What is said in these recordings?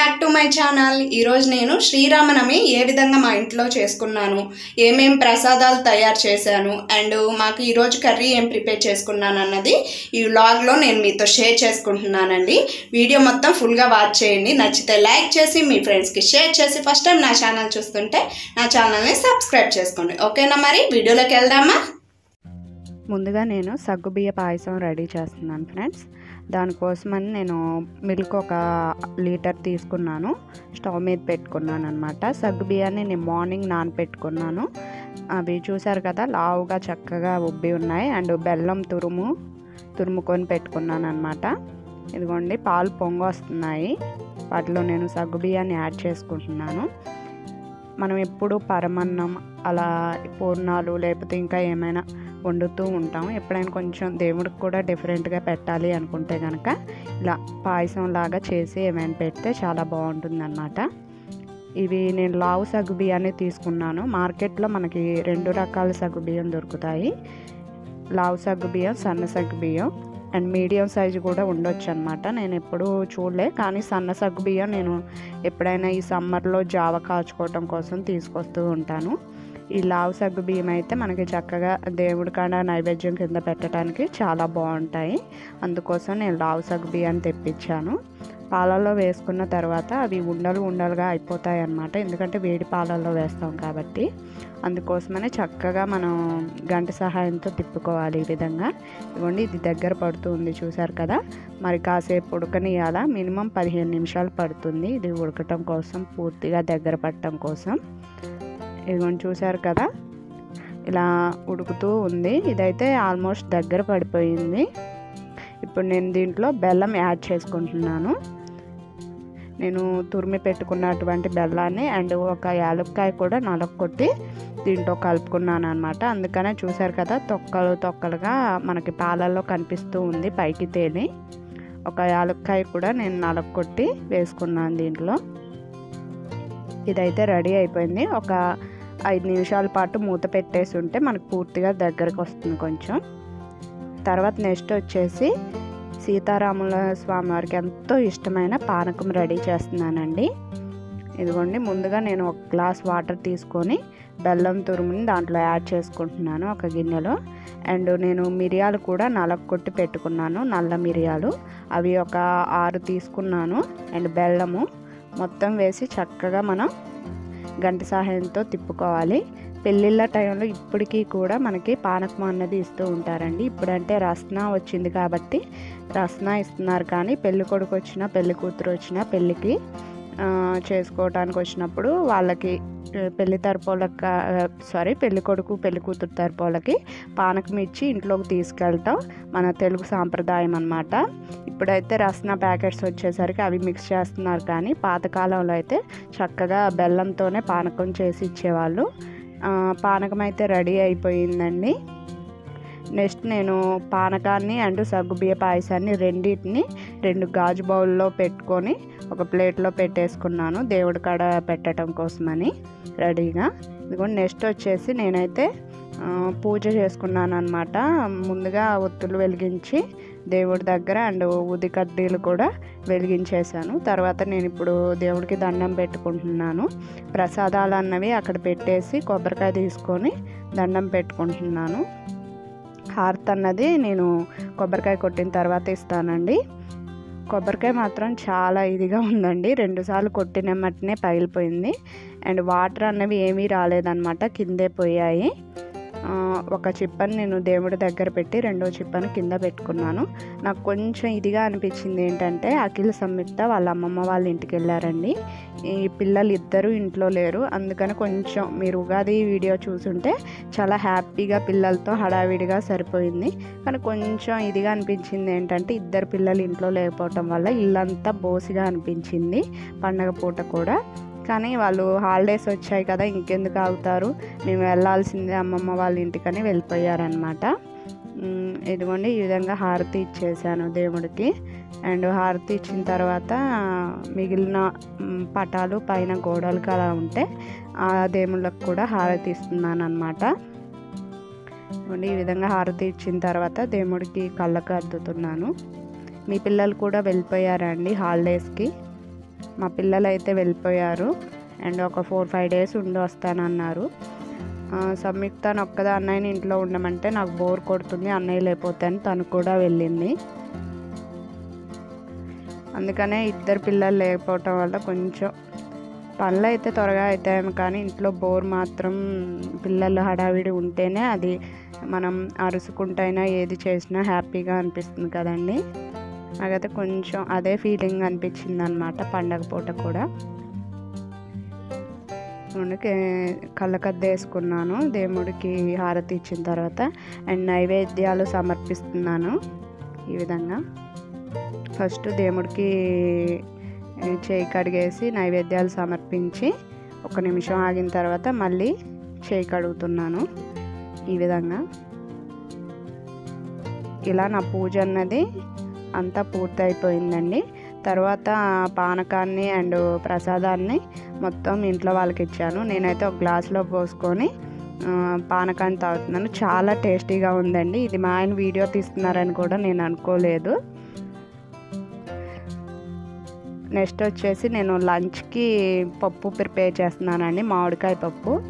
Back to my channel ఈరోజు నేను శ్రీరామనవమి ఏ విధంగా మా ఇంట్లో చేసుకున్నాను ఏమేం ప్రసాదాలు తయారు చేశాను అండ్ మాకు ఈరోజు కర్రీ ఏం ప్రిపేర్ చేసుకున్నాను అన్నది ఈ వ్లాగ్లో నేను మీతో షేర్ చేసుకుంటున్నానండి. వీడియో మొత్తం ఫుల్గా వాచ్ చేయండి. నచ్చితే లైక్ చేసి మీ ఫ్రెండ్స్కి షేర్ చేసి ఫస్ట్ టైం నా ఛానల్ చూస్తుంటే నా ఛానల్ని సబ్స్క్రైబ్ చేసుకోండి. ఓకేనా మరి? వీడియోలోకి వెళ్దామా? ముందుగా నేను సగ్గుబియ్య పాయసం రెడీ చేస్తున్నాను ఫ్రెండ్స్ దానికోసమని నేను మిల్క్ ఒక లీటర్ తీసుకున్నాను. స్టవ్ మీద పెట్టుకున్నాను అనమాట సగ్గు బియ్యాన్ని నేను మార్నింగ్ నానపెట్టుకున్నాను. అవి చూసారు కదా లావుగా చక్కగా ఉబ్బి ఉన్నాయి. అండ్ బెల్లం తురుము తురుముకొని పెట్టుకున్నాను అనమాట ఇదిగోండి పాలు పొంగు వస్తున్నాయి. వాటిలో నేను సగ్గుబియ్యాన్ని యాడ్ చేసుకుంటున్నాను. మనం ఎప్పుడు పరమన్నం అలా పూర్ణాలు లేకపోతే ఇంకా ఏమైనా వండుతూ ఉంటాం. ఎప్పుడైనా కొంచెం దేవుడికి కూడా డిఫరెంట్గా పెట్టాలి అనుకుంటే కనుక ఇలా పాయసం లాగా చేసి ఏమైనా పెడితే చాలా బాగుంటుందన్నమాట. ఇవి నేను లావు సగ్గు బియ్యాన్ని తీసుకున్నాను. మార్కెట్లో మనకి రెండు రకాల సగ్గు బియ్యం దొరుకుతాయి. లావు సగ్గు బియ్యం సన్న సగ్గు బియ్యం అండ్ మీడియం సైజు కూడా ఉండొచ్చు అనమాట నేను ఎప్పుడూ చూడలే కానీ సన్న సగ్గు బియ్యం నేను ఎప్పుడైనా ఈ సమ్మర్లో జావ కాచుకోవటం కోసం తీసుకొస్తూ ఉంటాను. ఈ లావు సగ్గు బియ్యం అయితే మనకి చక్కగా దేవుడి కాడ నైవేద్యం కింద పెట్టడానికి చాలా బాగుంటాయి. అందుకోసం నేను లావు సగ్గు బియ్యాన్ని తెప్పించాను. పాలల్లో వేసుకున్న తర్వాత అవి ఉండలు ఉండలుగా అయిపోతాయి అన్నమాట ఎందుకంటే వేడి పాలల్లో వేస్తాం కాబట్టి. అందుకోసమనే చక్కగా మనం గంట సహాయంతో తిప్పుకోవాలి ఈ విధంగా. ఇదిగోండి ఇది దగ్గర పడుతుంది చూసారు కదా. మరి కాసేపు ఉడకనియాలా మినిమం పదిహేను నిమిషాలు పడుతుంది. ఇది ఉడకటం కోసం పూర్తిగా దగ్గర పట్టడం కోసం. ఇదిగోండి చూసారు కదా? ఇలా ఉడుకుతూ ఉంది. ఇదైతే ఆల్మోస్ట్ దగ్గర పడిపోయింది. ఇప్పుడు నేను దీంట్లో బెల్లం యాడ్ చేసుకుంటున్నాను. నేను తురిమి పెట్టుకున్నటువంటి బెల్లాన్ని అండ్ ఒక యాలక్కాయ కూడా నలగొట్టి దీంట్లో కలుపుకున్నాను అనమాట అందుకనే చూసారు కదా తొక్కలు తొక్కలుగా మనకి పాలల్లో కనిపిస్తూ ఉంది పైకి తేలి. ఒక యాలక్కాయ కూడా నేను నలకొట్టి వేసుకున్నాను దీంట్లో. ఇదైతే రెడీ అయిపోయింది. ఒక ఐదు నిమిషాల పాటు మూత పెట్టేసి ఉంటే మనకు పూర్తిగా దగ్గరకు వస్తుంది కొంచెం. తర్వాత నెక్స్ట్ వచ్చేసి సీతారాముల స్వామివారికి ఎంతో ఇష్టమైన పానకం రెడీ చేస్తున్నానండి. ఇదిగోండి ముందుగా నేను ఒక గ్లాస్ వాటర్ తీసుకొని బెల్లం తురుముని దాంట్లో యాడ్ చేసుకుంటున్నాను ఒక గిన్నెలో. అండ్ నేను మిరియాలు కూడా నలగ కొట్టి పెట్టుకున్నాను నల్ల మిరియాలు. అవి ఒక ఆరు తీసుకున్నాను. అండ్ బెల్లము మొత్తం వేసి చక్కగా మనం గంట సహాయంతో తిప్పుకోవాలి. పెళ్ళిళ్ళ టైంలో ఇప్పటికీ కూడా మనకి పానకం అన్నది ఇస్తూ ఉంటారండి. ఇప్పుడంటే రస్నా వచ్చింది కాబట్టి రస్నా ఇస్తున్నారు కానీ పెళ్ళి కొడుకు వచ్చినా పెళ్ళి కూతురు వచ్చినా పెళ్ళికి చేసుకోవడానికి వచ్చినప్పుడు వాళ్ళకి పెళ్ళి తరపులకి సారీ పెళ్ళి కొడుకు పెళ్ళి కూతురు తరపులకి పానకం ఇచ్చి ఇంట్లోకి తీసుకెళ్తాం మన తెలుగు సాంప్రదాయం అనమాట ఇప్పుడైతే రసన ప్యాకెట్స్ వచ్చేసరికి అవి మిక్స్ చేస్తున్నారు కానీ పాతకాలంలో అయితే చక్కగా బెల్లంతోనే పానకం చేసి ఇచ్చేవాళ్ళు. పానకం అయితే రెడీ అయిపోయిందండి. నెక్స్ట్ నేను పానకాన్ని అండ్ సగ్గుబియ్య పాయసాన్ని రెండింటిని రెండు గాజు బౌల్లో పెట్టుకొని ఒక ప్లేట్లో పెట్టేసుకున్నాను. దేవుడి కాడ పెట్టడం కోసమని రెడీగా. ఇదిగోండి నెక్స్ట్ వచ్చేసి నేనైతే పూజ చేసుకున్నాను అనమాట ముందుగా ఒత్తులు వెలిగించి దేవుడి దగ్గర అండ్ ఉది కడ్డీలు కూడా వెలిగించేశాను. తర్వాత నేను ఇప్పుడు దేవుడికి దండం పెట్టుకుంటున్నాను. ప్రసాదాలు అన్నవి అక్కడ పెట్టేసి కొబ్బరికాయ తీసుకొని దండం పెట్టుకుంటున్నాను. హారత్ అన్నది నేను కొబ్బరికాయ కొట్టిన తర్వాత ఇస్తానండి. కొబ్బరికాయ మాత్రం చాలా ఇదిగా ఉందండి. రెండుసార్లు కొట్టిన మట్టినే పగిలిపోయింది. అండ్ వాటర్ అన్నవి ఏమీ రాలేదన్నమాట. కిందే పోయాయి. ఒక చిప్పని నేను దేవుడి దగ్గర పెట్టి రెండో చిప్పను కింద పెట్టుకున్నాను. నాకు కొంచెం ఇదిగా అనిపించింది ఏంటంటే అఖిల సంయుక్త వాళ్ళ అమ్మమ్మ వాళ్ళ ఇంటికి వెళ్ళారండి. ఈ పిల్లలు ఇద్దరు ఇంట్లో లేరు. అందుకని కొంచెం మీరు ఉగాది వీడియో చూసుంటే చాలా హ్యాపీగా పిల్లలతో హడావిడిగా సరిపోయింది. కానీ కొంచెం ఇదిగా అనిపించింది ఏంటంటే ఇద్దరు పిల్లలు ఇంట్లో లేకపోవటం వల్ల ఇల్లంతా బోసిగా అనిపించింది. పండగ పూట కూడా. కానీ వాళ్ళు హాలిడేస్ వచ్చాయి కదా ఇంకెందుకు ఆగుతారు? మేము వెళ్ళాల్సిందే అమ్మమ్మ వాళ్ళ ఇంటికని వెళ్ళిపోయారనమాట ఇదిగోండి ఈ విధంగా హారతి ఇచ్చేసాను దేవుడికి. అండ్ హారతి ఇచ్చిన తర్వాత మిగిలిన పటాలు పైన గోడలకు అలా ఉంటే ఆ దేవుళ్ళకు కూడా హారతి ఇస్తున్నాను అనమాట ఈ విధంగా హారతి ఇచ్చిన తర్వాత దేవుడికి కళ్ళకు అద్దుతున్నాను. మీ పిల్లలు కూడా వెళ్ళిపోయారండి హాలిడేస్కి మా పిల్లలు అయితే వెళ్ళిపోయారు. అండ్ ఒక ఫోర్ ఫైవ్ డేస్ ఉండి వస్తానన్నారు. ఆ, సంయుక్తను ఒక్కదా అన్నయ్యని ఇంట్లో ఉండమంటే నాకు బోర్ కొడుతుంది అన్నయ్య లేకపోతే అని తను కూడా వెళ్ళింది. అందుకనే ఇద్దరు పిల్లలు లేకపోవటం వల్ల కొంచెం పనులు అయితే త్వరగా అవుతాయేమో కానీ ఇంట్లో బోర్ మాత్రం పిల్లలు హడావిడి ఉంటేనే అది మనం అరుసుకుంటైనా ఏది చేసినా హ్యాపీగా అనిపిస్తుంది కదండి. నాకైతే కొంచెం అదే ఫీలింగ్ అనిపించింది అనమాట పండగ పూట కూడా. అందుకే కళ్ళకద్ద వేసుకున్నాను దేవుడికి హారతి ఇచ్చిన తర్వాత అండ్ నైవేద్యాలు సమర్పిస్తున్నాను ఈ విధంగా. ఫస్ట్ దేవుడికి చేయి కడిగేసి నైవేద్యాలు సమర్పించి ఒక నిమిషం ఆగిన తర్వాత మళ్ళీ చేయి కడుగుతున్నాను ఈ విధంగా. ఇలా నా పూజ అన్నది అంతా పూర్తి అయిపోయిందండి తర్వాత పానకాన్ని అండ్ ప్రసాదాన్ని మొత్తం ఇంట్లో వాళ్ళకి ఇచ్చాను. నేనైతే ఒక గ్లాస్లో పోసుకొని పానకాన్ని తాగుతున్నాను. చాలా టేస్టీగా ఉందండి. ఇది మా ఆయన వీడియో తీస్తున్నారని కూడా నేను అనుకోలేదు. నెక్స్ట్ వచ్చేసి నేను లంచ్కి పప్పు ప్రిపేర్ చేస్తున్నానండి. మామిడికాయ పప్పు.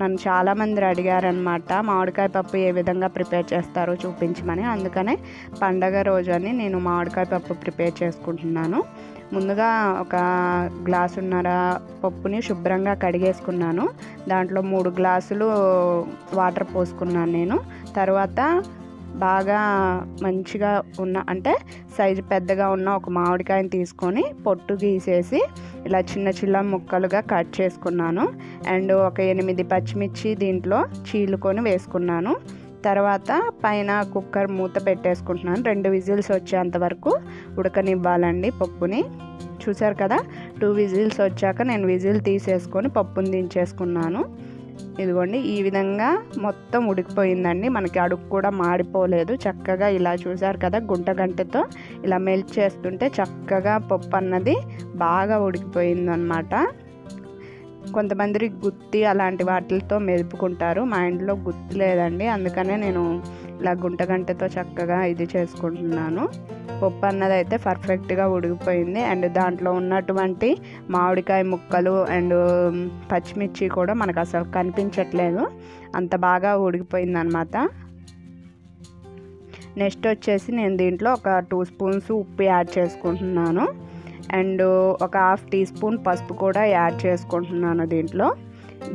నన్ను చాలామంది అడిగారనమాట మామిడికాయ పప్పు ఏ విధంగా ప్రిపేర్ చేస్తారో చూపించమని. అందుకనే పండగ రోజు అని నేను మామిడికాయ పప్పు ప్రిపేర్ చేసుకుంటున్నాను. ముందుగా ఒక గ్లాసున్నర పప్పుని శుభ్రంగా కడిగేసుకున్నాను. దాంట్లో మూడు గ్లాసులు వాటర్ పోసుకున్నాను నేను. తర్వాత బాగా మంచిగా ఉన్న అంటే సైజు పెద్దగా ఉన్న ఒక మామిడికాయని తీసుకొని పొట్టు గీసేసి ఇలా చిన్న చిన్న ముక్కలుగా కట్ చేసుకున్నాను. అండ్ ఒక ఎనిమిది పచ్చిమిర్చి దీంట్లో చీలుకొని వేసుకున్నాను. తర్వాత పైన కుక్కర్ మూత పెట్టేసుకుంటున్నాను. రెండు విజిల్స్ వచ్చేంత వరకు ఉడకనివ్వాలండి పప్పుని. చూసారు కదా? టూ విజిల్స్ వచ్చాక నేను విజిల్ తీసేసుకొని పప్పుని దించేసుకున్నాను. ఇదిగోండి ఈ విధంగా మొత్తం ఉడికిపోయిందండి. మనకి అడుగు కూడా మాడిపోలేదు. చక్కగా ఇలా చూసారు కదా గుంట గంటతో ఇలా మెల్ట్ చేస్తుంటే చక్కగా పప్పు అన్నది బాగా ఉడికిపోయిందనమాట కొంతమంది గుత్తి అలాంటి వాటితో మెదుపుకుంటారు. మా ఇంట్లో గుత్తి లేదండి. అందుకనే నేను ఇలా గుంట గంటతో చక్కగా ఇది చేసుకుంటున్నాను. పప్పు అన్నది అయితే పర్ఫెక్ట్గా ఉడికిపోయింది. అండ్ దాంట్లో ఉన్నటువంటి మామిడికాయ ముక్కలు అండ్ పచ్చిమిర్చి కూడా మనకు అసలు కనిపించట్లేదు. అంత బాగా ఉడికిపోయింది అనమాట నెక్స్ట్ వచ్చేసి నేను దీంట్లో ఒక టూ స్పూన్స్ ఉప్పు యాడ్ చేసుకుంటున్నాను. అండ్ ఒక హాఫ్ టీ స్పూన్ పసుపు కూడా యాడ్ చేసుకుంటున్నాను దీంట్లో.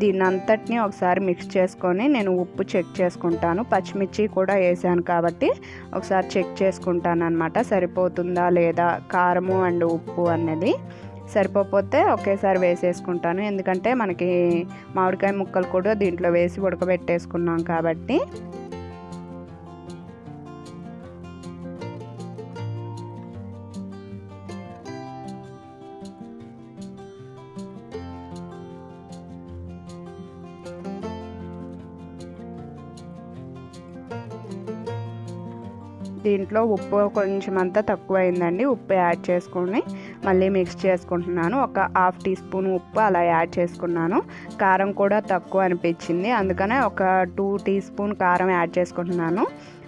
దీన్ని అంతటిని ఒకసారి మిక్స్ చేసుకొని నేను ఉప్పు చెక్ చేసుకుంటాను. పచ్చిమిర్చి కూడా వేసాను కాబట్టి ఒకసారి చెక్ చేసుకుంటాను అనమాట సరిపోతుందా లేదా? కారము అండ్ ఉప్పు అన్నది సరిపోతే ఒకేసారి వేసేసుకుంటాను. ఎందుకంటే మనకి మామిడికాయ ముక్కలు కూడా దీంట్లో వేసి ఉడకబెట్టేసుకున్నాం కాబట్టి దీంట్లో ఉప్పు కొంచెం అంతా తక్కువ అయిందండి ఉప్పు యాడ్ చేసుకొని మళ్ళీ మిక్స్ చేసుకుంటున్నాను. ఒక హాఫ్ టీ స్పూన్ ఉప్పు అలా యాడ్ చేసుకున్నాను. కారం కూడా తక్కువ అనిపించింది. అందుకనే ఒక టూ టీ స్పూన్ కారం యాడ్ చేసుకుంటున్నాను.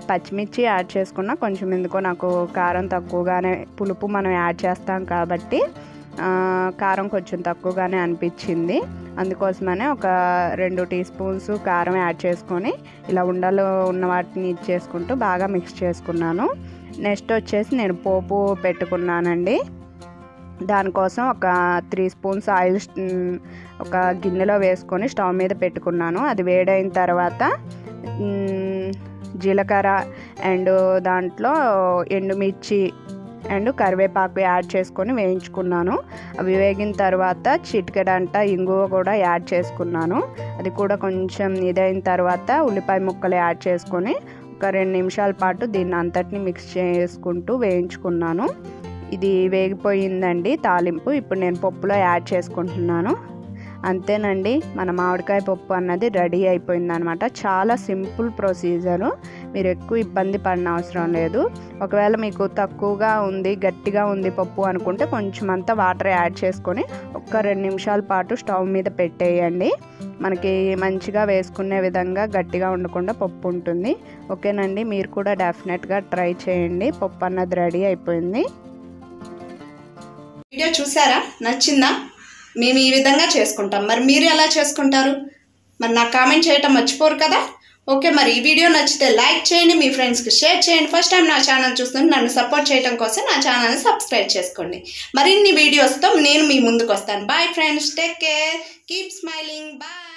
పచ్చిమిర్చి యాడ్ చేసుకున్నా కొంచెం ఎందుకో నాకు కారం తక్కువగానే పులుపు మనం యాడ్ చేస్తాం కాబట్టి కారం కొంచెం తక్కువగానే అనిపించింది. అందుకోసమనే ఒక రెండు టీ స్పూన్స్ కారం యాడ్ చేసుకొని ఇలా ఉండలు ఉన్న వాటిని ఇచ్చేసుకుంటూ బాగా మిక్స్ చేసుకున్నాను. నెక్స్ట్ వచ్చేసి నేను పోపు పెట్టుకున్నానండి. దానికోసం ఒక త్రీ స్పూన్స్ ఆయిల్ ఒక గిన్నెలో వేసుకొని స్టవ్ మీద పెట్టుకున్నాను. అది వేడైన తర్వాత జీలకర్ర అండ్ దాంట్లో ఎండుమిర్చి అండ్ కరివేపాకు యాడ్ చేసుకొని వేయించుకున్నాను. అవి వేగిన తర్వాత చిటికెడంట ఇంగువ కూడా యాడ్ చేసుకున్నాను. అది కూడా కొంచెం ఇదైన తర్వాత ఉల్లిపాయ ముక్కలు యాడ్ చేసుకొని ఒక రెండు నిమిషాల పాటు దీన్ని అంతటిని మిక్స్ చేసుకుంటూ వేయించుకున్నాను. ఇది వేగిపోయిందండి తాలింపు. ఇప్పుడు నేను పప్పులో యాడ్ చేసుకుంటున్నాను. అంతేనండి మన మామిడికాయ పప్పు అన్నది రెడీ అయిపోయిందనమాట. చాలా సింపుల్ ప్రొసీజరు మీరు ఎక్కువ ఇబ్బంది పడిన అవసరం లేదు. ఒకవేళ మీకు తక్కువగా ఉంది గట్టిగా ఉంది పప్పు అనుకుంటే కొంచెం అంతా వాటర్ యాడ్ చేసుకొని ఒక్క రెండు నిమిషాల పాటు స్టవ్ మీద పెట్టేయండి. మనకి మంచిగా వేసుకునే విధంగా గట్టిగా ఉండకుండా పప్పు ఉంటుంది. ఓకేనండి మీరు కూడా డెఫినెట్గా ట్రై చేయండి. పప్పు అన్నది రెడీ అయిపోయింది. వీడియో చూసారా? నచ్చిందా? మేము ఈ విధంగా చేసుకుంటాం. మరి మీరు ఎలా చేసుకుంటారు? మరి నాకు కామెంట్ చేయటం మర్చిపోరు కదా? ఓకే మరి ఈ వీడియో నచ్చితే లైక్ చేయండి మీ ఫ్రెండ్స్కి షేర్ చేయండి. ఫస్ట్ టైం నా ఛానల్ చూస్తుంది నన్ను సపోర్ట్ చేయడం కోసం నా ఛానల్ని సబ్స్క్రైబ్ చేసుకోండి. మరిన్ని వీడియోస్తో నేను మీ ముందుకు వస్తాను. Bye friends take care keep smiling bye